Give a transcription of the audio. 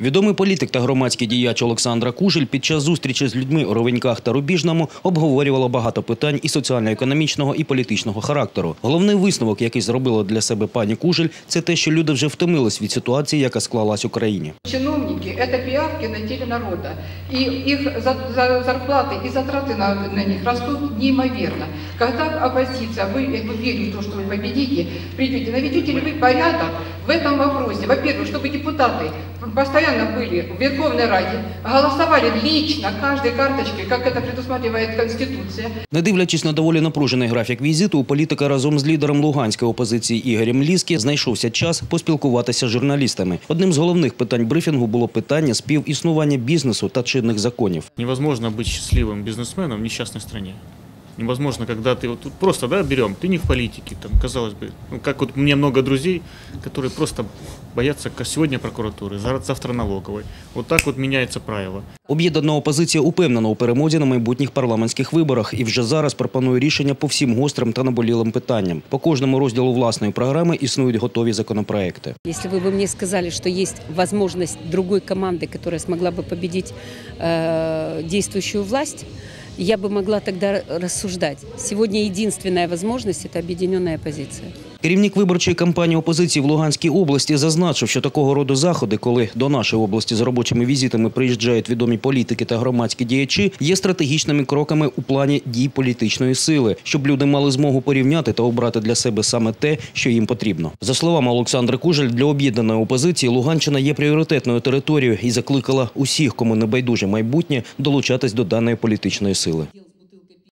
Відомий політик та громадський діяч Олександра Кужель під час зустрічі з людьми у Ровеньках та Рубіжному обговорювала багато питань і соціально-економічного, і політичного характеру. Головний висновок, який зробила для себе пані Кужель, це те, що люди вже втомились від ситуації, яка склалась в Україні. Чиновники – это пиявки на теле народа. И их за- за- зарплаты и затраты на, на них растут неимоверно. Когда оппозиция, вы, вы верите в то, что вы победите, придете, наведете ли вы порядок в этом вопросе? Во-первых, чтобы депутаты постоянно были в Верховной Раде, голосовали лично каждой карточкой, как это предусматривает Конституция. Не дивлячись на доволі напружений графік візиту, у політика разом з лідером луганської опозиції Ігорем Ліскі знайшовся час поспілкуватися з журналістами. Одним з головних питань брифінгу було питання співіснування бізнесу та чинних законів. Невозможно быть счастливым бизнесменом в несчастной стране. Невозможно, когда ты вот тут просто, да, берем, ты не в политике, там, казалось бы, ну, как вот у меня много друзей, которые просто боятся ка- сегодня прокуратуры, за- завтра налоговой. Вот так вот меняется правило. Об'єднана опозиція упевнена у перемозі на майбутніх парламентських виборах і вже зараз пропонує рішення по всім гострим та наболілим питанням. По кожному розділу власної програми існують готові законопроекти. Если вы бы мне сказали, что есть возможность другой команды, которая смогла бы победить э, действующую власть, я бы могла тогда рассуждать. Сегодня единственная возможность – это объединенная оппозиция. Керівник виборчої кампанії опозиції в Луганській області зазначив, що такого роду заходи, коли до нашої області з робочими візитами приїжджають відомі політики та громадські діячі, є стратегічними кроками у плані дій політичної сили, щоб люди мали змогу порівняти та обрати для себе саме те, що їм потрібно. За словами Олександра Кужель, для об'єднаної опозиції Луганщина є пріоритетною територією і закликала усіх, кому не байдуже майбутнє, долучатись до даної політичної сили.